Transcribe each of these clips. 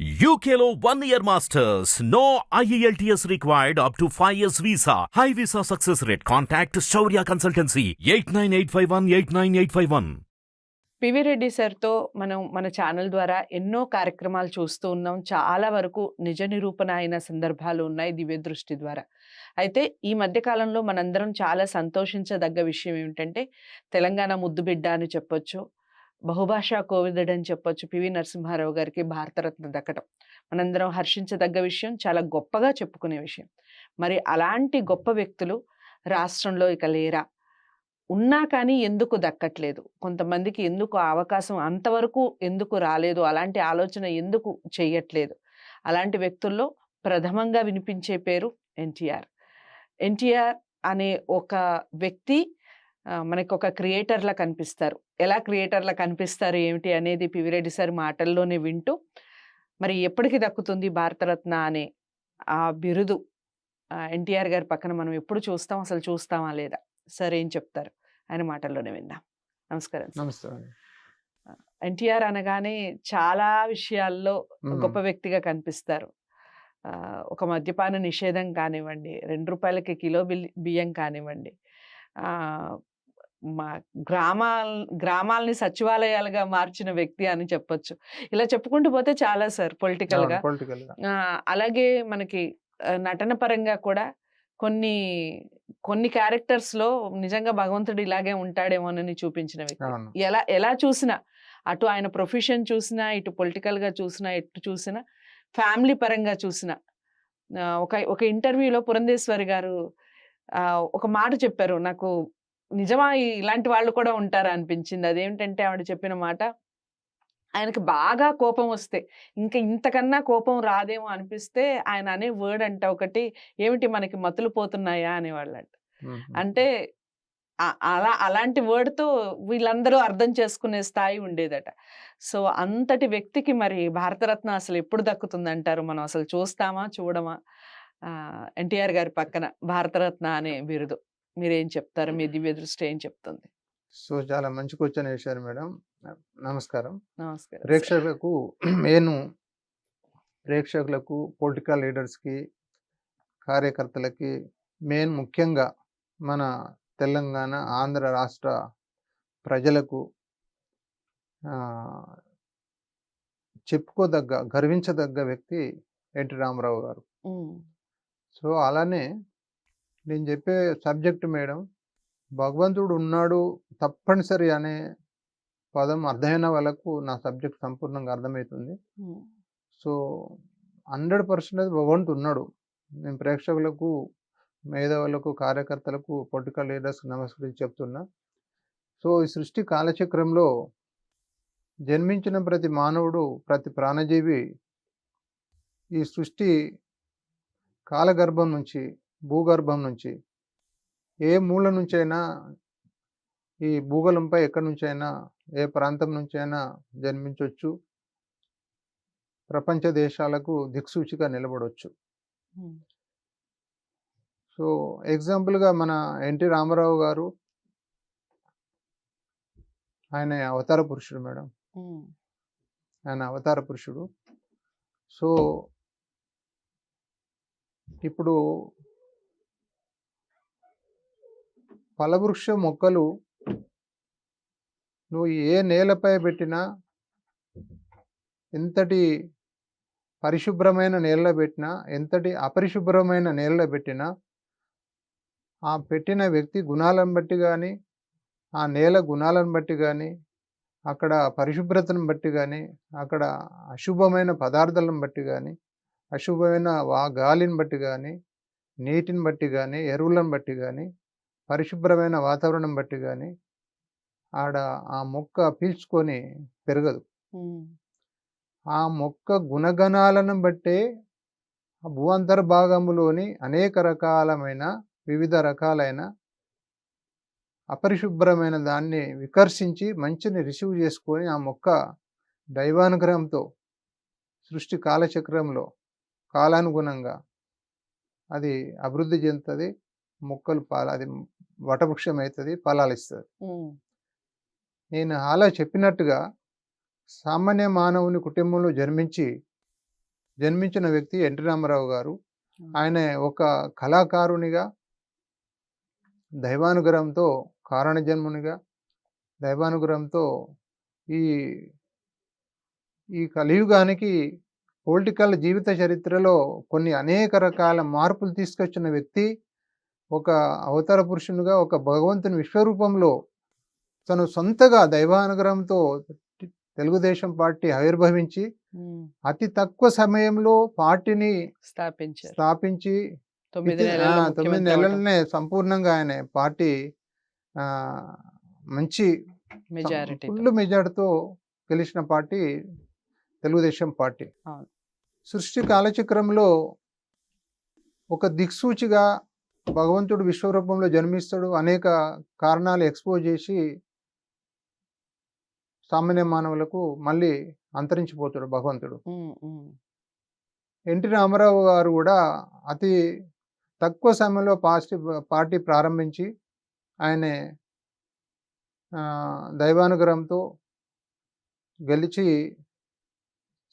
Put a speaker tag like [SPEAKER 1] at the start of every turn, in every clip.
[SPEAKER 1] యూకేలో one year masters no IELTS required up to five years visa high visa success rate contact Shaurya consultancy eight nine eight five one eight nine eight five one
[SPEAKER 2] PV Reddy సార్తో మనం మన channel ద్వారా ఎన్నో కార్యక్రమాలు చూస్తూ ఉన్నాం. చాలా వరకు నిజ నిరూపణ అయిన సందర్భాలు ఉన్నాయి దివ్య దృష్టి ద్వారా. అయితే ఈ మధ్యకాలంలో మనందరం చాలా సంతోషించదగ్గ విషయం ఏమిటంటే తెలంగాణ ముద్దుబిడ్డ అని చెప్పొచ్చు బహుభాషా కోవిదుడు అని చెప్పొచ్చు పివి నరసింహారావు గారికి భారతరత్న దక్కడం మనందరం హర్షించదగ్గ విషయం చాలా గొప్పగా చెప్పుకునే విషయం. మరి అలాంటి గొప్ప వ్యక్తులు రాష్ట్రంలో ఇక లేరా? ఉన్నా కానీ ఎందుకు దక్కట్లేదు? కొంతమందికి ఎందుకు అవకాశం అంతవరకు ఎందుకు రాలేదు? అలాంటి ఆలోచన ఎందుకు చేయట్లేదు అలాంటి వ్యక్తుల్లో ప్రథమంగా వినిపించే పేరు ఎన్టీఆర్. ఎన్టీఆర్ అనే ఒక వ్యక్తి మనకి ఒక క్రియేటర్లా కనిపిస్తారు. ఎలా క్రియేటర్లా కనిపిస్తారు ఏమిటి అనేది పివిరెడ్డి సార్ మాటల్లోనే వింటూ మరి ఎప్పటికి దక్కుతుంది భారతరత్న అనే ఆ బిరుదు ఎన్టీఆర్ గారి పక్కన మనం ఎప్పుడు చూస్తాం అసలు చూస్తామా లేదా? సార్ ఏం చెప్తారు? ఆయన మాటల్లోనే విందాం. నమస్కారం
[SPEAKER 3] అండి.
[SPEAKER 2] ఎన్టీఆర్ అనగానే చాలా విషయాల్లో. గొప్ప వ్యక్తిగా కనిపిస్తారు. ఒక మద్యపాన నిషేధం కానివ్వండి రెండు రూపాయలకి కిలో బిల్- బియ్యం కానివ్వండి మా గ్రామాల గ్రామాలని సచివాలయాలుగా మార్చిన వ్యక్తి అని చెప్పొచ్చు. ఇలా చెప్పుకుంటూ పోతే చాలా సార్ పొలిటికల్గా అలాగే మనకి నటన పరంగా కూడా కొన్ని కొన్ని క్యారెక్టర్స్లో నిజంగా భగవంతుడు ఇలాగే ఉంటాడేమోనని చూపించిన వ్యక్తి. ఎలా ఎలా చూసినా అటు ఆయన ప్రొఫెషన్ చూసినా ఇటు పొలిటికల్గా చూసినా ఎటు చూసినా ఫ్యామిలీ పరంగా చూసినా ఒక ఒక ఇంటర్వ్యూలో పురంధేశ్వరి గారు ఒక మాట చెప్పారు. నాకు నిజమా? ఇలాంటి వాళ్ళు కూడా ఉంటారా అనిపించింది. అదేమిటంటే ఆవిడ చెప్పిన మాట ఆయనకి బాగా కోపం వస్తే ఇంకా ఇంతకన్నా కోపం రాదేమో అనిపిస్తే ఆయన అనే వర్డ్ అంట ఒకటి ఏమిటి మనకి మతులు పోతున్నాయా? అనేవాళ్ళంట. అంటే అలా అలాంటి word తో వీళ్ళందరూ అర్థం చేసుకునే స్థాయి ఉండేదట. సో అంతటి వ్యక్తికి మరి భారతరత్న అసలు ఎప్పుడు దక్కుతుంది అంటారు మనం అసలు చూస్తామా? చూడమా? ఎన్టీఆర్ గారి పక్కన భారతరత్న అనే బిరుదు. మీరేం చెప్తారు? మీ దివ్య దృష్టి ఏం చెప్తుంది?
[SPEAKER 3] సో చాలా మంచి క్వశ్చన్ వేశారు మేడం. నమస్కారం.
[SPEAKER 2] నమస్కారం.
[SPEAKER 3] ప్రేక్షకులకు నేను ప్రేక్షకులకు పొలిటికల్ లీడర్స్కి కార్యకర్తలకి మెయిన్ ముఖ్యంగా మన తెలంగాణ ఆంధ్ర రాష్ట్ర ప్రజలకు చెప్పుకోదగ్గ గర్వించదగ్గ వ్యక్తి ఎన్టీ రామారావు గారు. సో అలానే నేను చెప్పే సబ్జెక్ట్ మేడం భగవంతుడు ఉన్నాడు తప్పనిసరి అనే పదం అర్థమైన వాళ్ళకు నా సబ్జెక్ట్ సంపూర్ణంగా అర్థమవుతుంది. సో హండ్రెడ్ పర్సెంటేజ్ భగవంతుడు ఉన్నాడు. నేను ప్రేక్షకులకు మేధావులకు కార్యకర్తలకు పొలిటికల్ లీడర్స్ నమస్కరించి చెప్తున్నా. సో ఈ సృష్టి కాలచక్రంలో జన్మించిన ప్రతి మానవుడు ప్రతి ప్రాణజీవి ఈ సృష్టి కాలగర్భం నుంచి భూగర్భం నుంచి. ఏ మూల నుంచైనా ఈ భూగోళంపై ఎక్కడి నుంచైనా ఏ ప్రాంతం నుంచైనా జన్మించవచ్చు ప్రపంచ దేశాలకు దిక్సూచిగా నిలబడవచ్చు సో ఎగ్జాంపుల్గా మన ఎన్టీ రామారావు గారు ఆయన అవతార పురుషుడు మేడం. ఆయన అవతార పురుషుడు. సో ఇప్పుడు ఫలవృక్ష మొక్కలు నువ్వు ఏ నేలపై పెట్టినా ఎంతటి పరిశుభ్రమైన నేలలో పెట్టినా ఎంతటి అపరిశుభ్రమైన నేలలో పెట్టినా ఆ పెట్టిన వ్యక్తి గుణాలను బట్టి కానీ ఆ నేల గుణాలను బట్టి కానీ అక్కడ పరిశుభ్రతను బట్టి కానీ అక్కడ అశుభమైన పదార్థాలను బట్టి కానీ అశుభమైన వా గాలిని బట్టి కానీ నీటిని బట్టి కానీ ఎరువులను బట్టి కానీ పరిశుభ్రమైన వాతావరణం బట్టి కానీ ఆడ ఆ మొక్క పీల్చుకొని పెరగదు. ఆ మొక్క గుణగణాలను బట్టే భూఅంతర భాగములోని అనేక రకాలమైన వివిధ రకాలైన అపరిశుభ్రమైన దాన్ని వికర్షించి మంచిని రిసీవ్ చేసుకొని ఆ మొక్క దైవానుగ్రహంతో సృష్టి కాలచక్రంలో కాలానుగుణంగా అది అభివృద్ధి చెందుతుంది మొక్కలు పాల అది వటవృక్షం అవుతుంది ఫలాలు ఇస్తుంది నేను అలా చెప్పినట్టుగా సామాన్య మానవుని కుటుంబంలో జన్మించి జన్మించిన వ్యక్తి ఎన్టీ రామారావు గారు. ఆయన ఒక కళాకారునిగా దైవానుగ్రహంతో కారణ జన్మునిగా దైవానుగ్రహంతో ఈ ఈ కలియుగానికి పొలిటికల్ జీవిత చరిత్రలో కొన్ని అనేక రకాల మార్పులు తీసుకొచ్చిన వ్యక్తి. ఒక అవతార పురుషునిగా ఒక భగవంతుని విశ్వరూపంలో తను సొంతగా దైవానుగ్రహంతో తెలుగుదేశం పార్టీ ఆవిర్భవించి అతి తక్కువ సమయంలో పార్టీని
[SPEAKER 2] స్థాపించారు
[SPEAKER 3] స్థాపించి
[SPEAKER 2] తొమ్మిది.
[SPEAKER 3] నెలలనే సంపూర్ణంగా ఆయన పార్టీ మంచి
[SPEAKER 2] మెజారిటీ
[SPEAKER 3] ఫుల్ మెజార్టీతో గెలిచిన పార్టీ తెలుగుదేశం పార్టీ. సృష్టి కాలచక్రంలో ఒక దిక్సూచిగా భగవంతుడు విశ్వరూపంలో జన్మిస్తాడు అనేక కారణాలు ఎక్స్పోజ్ చేసి సామాన్య మానవులకు మళ్ళీ అంతరించిపోతాడు భగవంతుడు. ఎన్టీ రామారావు గారు కూడా అతి తక్కువ సమయంలో పార్టీ పార్టీ ప్రారంభించి ఆయన దైవానుగ్రహంతో గెలిచి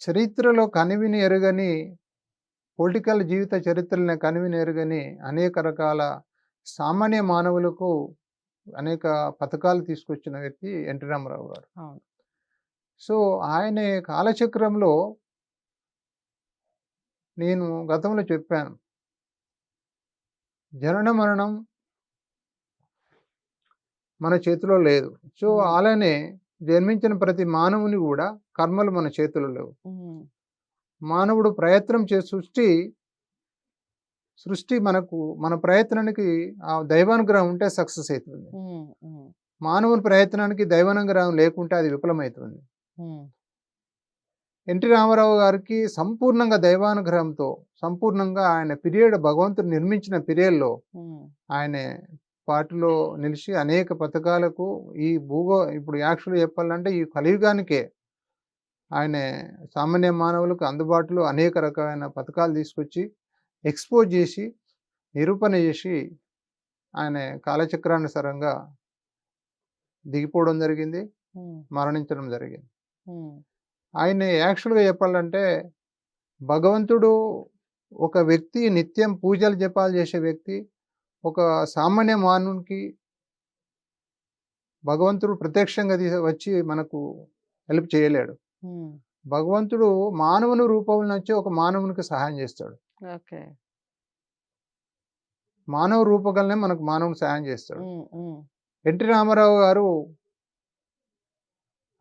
[SPEAKER 3] చరిత్రలో కనివిని ఎరుగని పొలిటికల్ జీవిత చరిత్రలను కనివిని ఎరుగని అనేక రకాల సామాన్య మానవులకు అనేక పథకాలు తీసుకొచ్చిన వ్యక్తి ఎన్టీ రామారావు గారు. సో ఆయన కాలచక్రంలో నేను గతంలో చెప్పాను. జనన మరణం మన చేతిలో లేదు. సో. అలానే జన్మించిన ప్రతి మానవుని కూడా కర్మలు మన చేతిలో లేవు. మానవుడు ప్రయత్నం చే సృష్టి సృష్టి మనకు మన ప్రయత్నానికి ఆ దైవానుగ్రహం ఉంటే సక్సెస్ అవుతుంది మానవుని ప్రయత్నానికి దైవానుగ్రహం లేకుంటే అది విఫలమవుతుంది ఎన్టీ రామారావు గారికి సంపూర్ణంగా దైవానుగ్రహంతో సంపూర్ణంగా ఆయన పీరియడ్ భగవంతుడు నిర్మించిన పీరియడ్లో ఆయన పార్టీలో నిలిచి అనేక పథకాలకు ఈ భూగో ఇప్పుడు యాక్చువల్గా చెప్పాలంటే ఈ కలియుగానికే ఆయన సామాన్య మానవులకు అందుబాటులో అనేక రకమైన పథకాలు తీసుకొచ్చి ఎక్స్పోజ్ చేసి నిరూపణ చేసి ఆయన కాలచక్రానుసారంగా దిగిపోవడం జరిగింది మరణించడం జరిగింది. ఆయన యాక్చువల్గా చెప్పాలంటే భగవంతుడు ఒక వ్యక్తి నిత్యం పూజలు జపాలు చేసే వ్యక్తి ఒక సామాన్య మానవునికి భగవంతుడు ప్రత్యక్షంగా తీసి వచ్చి మనకు హెల్ప్ చేయలేడు. భగవంతుడు మానవుని రూపంలో నుంచి ఒక మానవునికి సహాయం చేస్తాడు. మానవ రూపకల్నే మనకు మానవుని సహాయం చేస్తాడు. ఎన్టీ రామారావు గారు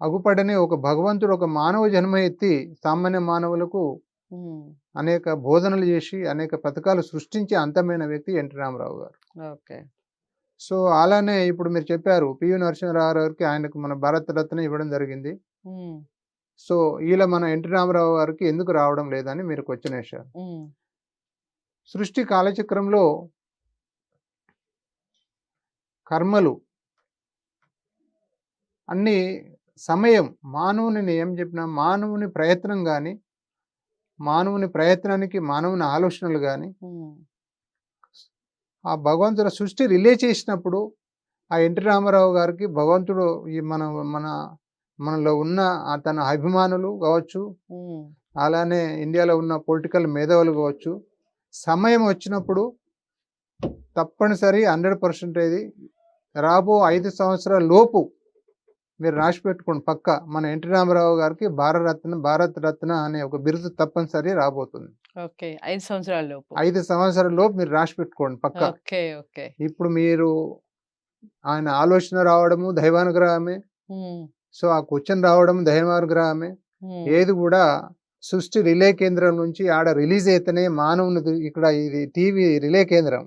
[SPEAKER 3] అగుపడని ఒక భగవంతుడు ఒక మానవ జన్మ ఎత్తి సామాన్య మానవులకు అనేక బోధనలు చేసి అనేక పథకాలు సృష్టించి అంతమైన వ్యక్తి ఎన్టీ రామారావు గారు.
[SPEAKER 2] ఓకే.
[SPEAKER 3] సో అలానే ఇప్పుడు మీరు చెప్పారు పియు నరసింహారావు గారికి ఆయనకు మన భారత రత్న ఇవ్వడం జరిగింది. సో ఇలా మన ఎన్టీ రామారావు గారికి ఎందుకు రావడం లేదని మీరు క్వశ్చన్ వేశారు. సృష్టి కాలచక్రంలో కర్మలు అన్ని సమయం మానవుని ఏం చెప్పినా మానవుని ప్రయత్నం కానీ మానవుని ప్రయత్నానికి మానవుని ఆలోచనలు కానీ ఆ భగవంతుడు సృష్టి రిలే చేసినప్పుడు ఆ ఎన్టీ రామారావు గారికి భగవంతుడు ఈ మన మన మనలో ఉన్న తన అభిమానులు కావచ్చు అలానే ఇండియాలో ఉన్న పొలిటికల్ మేధావులు కావచ్చు సమయం వచ్చినప్పుడు తప్పనిసరి హండ్రెడ్ పర్సెంటేజ్ రాబో ఐదు సంవత్సరాల లోపు మీరు రాసి పెట్టుకోండి పక్క. మన ఎన్టీ రామారావు గారికి భారతరత్న భారత రత్న అనే ఒక బిరుదు తప్పనిసరి రాబోతుంది.
[SPEAKER 2] ఓకే ఐదు సంవత్సరాల లోపు.
[SPEAKER 3] ఐదు సంవత్సరాల లోపు మీరు రాసి పెట్టుకోండి పక్క.
[SPEAKER 2] Okay okay.
[SPEAKER 3] ఇప్పుడు మీరు ఆయన ఆలోచన రావడము దైవానుగ్రహమే. సో ఆ క్వశ్చన్ రావడం దైవానుగ్రహమే
[SPEAKER 2] ఉమ్,
[SPEAKER 3] ఏది కూడా సృష్టి రిలే కేంద్రం నుంచి ఆడ రిలీజ్ అయితేనే మానవుని ఇక్కడ ఇది టీవీ రిలే కేంద్రం.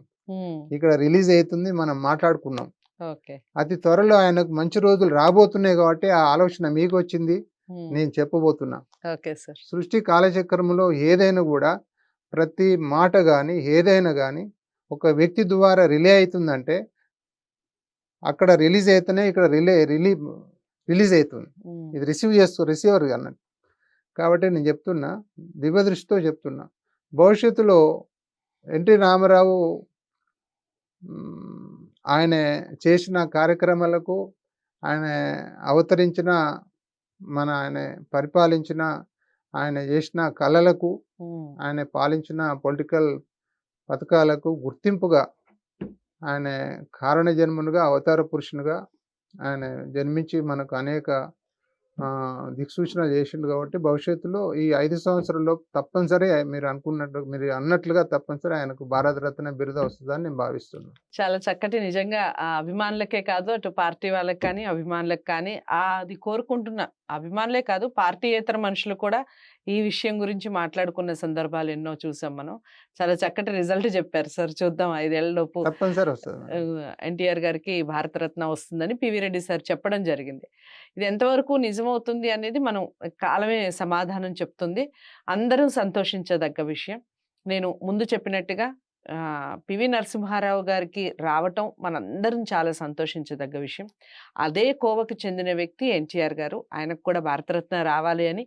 [SPEAKER 3] ఇక్కడ రిలీజ్ అవుతుంది మనం మాట్లాడుకున్నాం. అతి త్వరలో ఆయనకు మంచి రోజులు రాబోతున్నాయి కాబట్టి ఆ ఆలోచన మీకు వచ్చింది. నేను చెప్పబోతున్నా. సృష్టి కాలచక్రంలో ఏదైనా కూడా ప్రతి మాట కానీ ఏదైనా కానీ ఒక వ్యక్తి ద్వారా రిలే అవుతుందంటే అక్కడ రిలీజ్ అయితేనే ఇక్కడ రిలే రిలీ రిలీజ్ అవుతుంది ఇది రిసీవ్ చేస్తూ రిసీవర్ అన్నట్టు. కాబట్టి నేను చెప్తున్నా దివ్య దృష్టితో చెప్తున్నా. భవిష్యత్తులో ఎన్టీ రామారావు ఆయన చేసిన కార్యక్రమాలకు ఆయన అవతరించిన మన ఆయన పరిపాలించిన ఆయన చేసిన కళలకు ఆయన పాలించిన పొలిటికల్ పథకాలకు గుర్తింపుగా ఆయన కారణ జన్మునిగా అవతార పురుషునిగా ఆయన జన్మించి మనకు అనేక ఆ, దిక్సూచనలు చేసిండు కాబట్టి భవిష్యత్తులో ఈ ఐదు సంవత్సరాల్లో తప్పనిసరి మీరు అనుకున్నట్టు మీరు అన్నట్లుగా తప్పనిసరి ఆయనకు భారతరత్న బిరుదు వస్తుందని నేను భావిస్తున్నాను.
[SPEAKER 2] చాలా చక్కటి నిజంగా ఆ అభిమానులకే కాదు అటు పార్టీ వాళ్ళకి కానీ అభిమానులకు కానీ అది కోరుకుంటున్న అభిమానులే కాదు పార్టీయేతర మనుషులు కూడా ఈ విషయం గురించి మాట్లాడుకున్న సందర్భాలు ఎన్నో చూసాం మనం. చాలా చక్కటి రిజల్ట్ చెప్పారు సార్. చూద్దాం ఐదేళ్ళ లోపు
[SPEAKER 3] తప్పనిసరి వస్తుంది. మేడం.
[SPEAKER 2] ఎన్టీఆర్ గారికి భారతరత్న వస్తుందని పివి రెడ్డి సార్ చెప్పడం జరిగింది. ఇది ఎంతవరకు నిజమవుతుంది అనేది మనం కాలమే సమాధానం చెప్తుంది. అందరూ సంతోషించదగ్గ విషయం. నేను ముందు చెప్పినట్టుగా పివి నరసింహారావు గారికి రావటం మనందరం చాలా సంతోషించదగ్గ విషయం. అదే కోవకు చెందిన వ్యక్తి ఎన్టీఆర్ గారు. ఆయనకు కూడా భారతరత్న రావాలి అని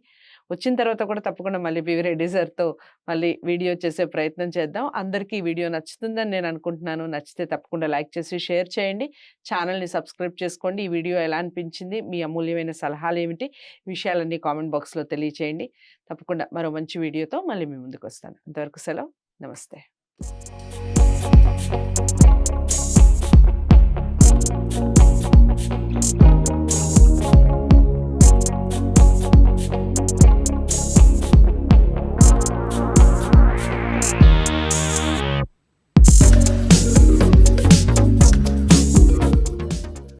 [SPEAKER 2] వచ్చిన తర్వాత కూడా తప్పకుండా మళ్ళీ పివి రెడ్డి సార్తో మళ్ళీ వీడియో చేసే ప్రయత్నం చేద్దాం. అందరికీ ఈ వీడియో నచ్చుతుందని నేను అనుకుంటున్నాను. నచ్చితే తప్పకుండా లైక్ చేసి షేర్ చేయండి. ఛానల్ని సబ్స్క్రైబ్ చేసుకోండి. ఈ వీడియో ఎలా అనిపించింది? మీ అమూల్యమైన సలహాలు ఏమిటి? విషయాలన్నీ కామెంట్ బాక్స్లో తెలియచేయండి. తప్పకుండా మరో మంచి వీడియోతో మళ్ళీ మీ ముందుకు వస్తాను. అంతవరకు సెలవు. నమస్తే.